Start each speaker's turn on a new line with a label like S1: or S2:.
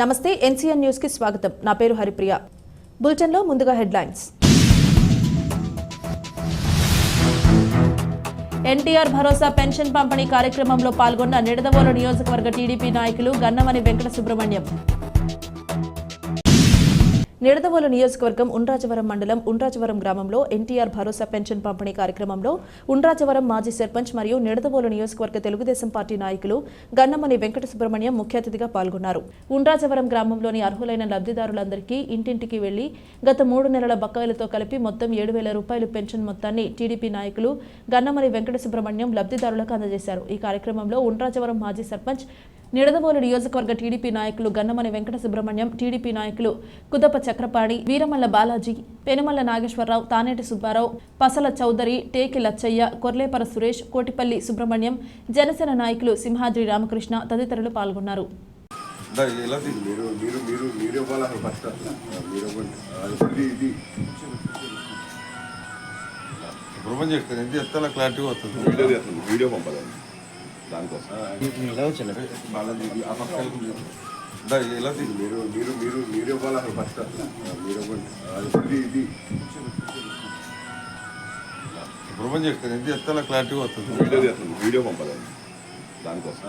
S1: నమస్తే ఎన్సీఎన్ న్యూస్కి స్వాగతం. నా పేరు హరిప్రియ. బులెటిన్లో ముందుగా హెడ్లైన్స్. ఎన్టీఆర్ భరోసా పెన్షన్ పంపిణీ కార్యక్రమంలో పాల్గొన్న నిడదవోలు నియోజకవర్గ టీడీపీ నాయకులు గన్నమని వెంకట సుబ్రహ్మణ్యం. నిడదవోలు నియోజకవర్గం ఉండ్రాజవరం మండలం ఉండ్రాజవరం గ్రామంలో ఎన్టీఆర్ భరోసా పెన్షన్ పంపిణీ కార్యక్రమంలో ఉండ్రాజవరం మాజీ సర్పంచ్ మరియు నిడదవోలు నియోజకవర్గ తెలుగుదేశం పార్టీ నాయకులు గన్నమని వెంకట సుబ్రహ్మణ్యం ముఖ్య అతిథిగా పాల్గొన్నారు. ఉండ్రాజవరం గ్రామంలోని అర్హులైన లబ్ధిదారులందరికీ ఇంటింటికి వెళ్ళి గత మూడు నెలల బకాయిలతో కలిపి మొత్తం ఏడు వేల రూపాయలు పెన్షన్ మొత్తాన్ని టీడీపీ నాయకులు గన్నమని వెంకట సుబ్రహ్మణ్యం లబ్ధిదారులకు అందజేశారు. ఈ కార్యక్రమంలో ఉండ్రాజవరం మాజీ సర్పంచ్ నిడదవోలు నియోజకవర్గ టీడీపీ నాయకులు గన్నమని వెంకట సుబ్రహ్మణ్యం టీడీపీ నాయకులు కుదప చక్రపాణి వీరమల్ల బాలాజీ పెనుమల్ల నాగేశ్వరరావు తానేటి సుబ్బారావు పసల చౌదరి టేకి లచ్చయ్య కొర్లేపర సురేష్ కోటిపల్లి సుబ్రహ్మణ్యం జనసేన నాయకులు సింహాద్రి రామకృష్ణ తదితరులు పాల్గొన్నారు.
S2: చెప్తాను ఎంత చెప్తా క్లారిటీగా వస్తుంది.
S3: వీడియో వీడియో పంపాలండి దానికోసం.
S2: బాలాజీ, ఆ పక్క ఎలా
S3: మీరు మీరు మీరు మీరు ఇవ్వాలి అసలు ఫస్ట్ మీరు ఇవ్వండి ఇది
S2: సుబ్రహ్మణ్యం చెప్తాను ఎంత చెప్తా క్లారిటీగా వస్తుంది
S3: వీడియో చేస్తాను వీడియో పంపాలండి దానికోసం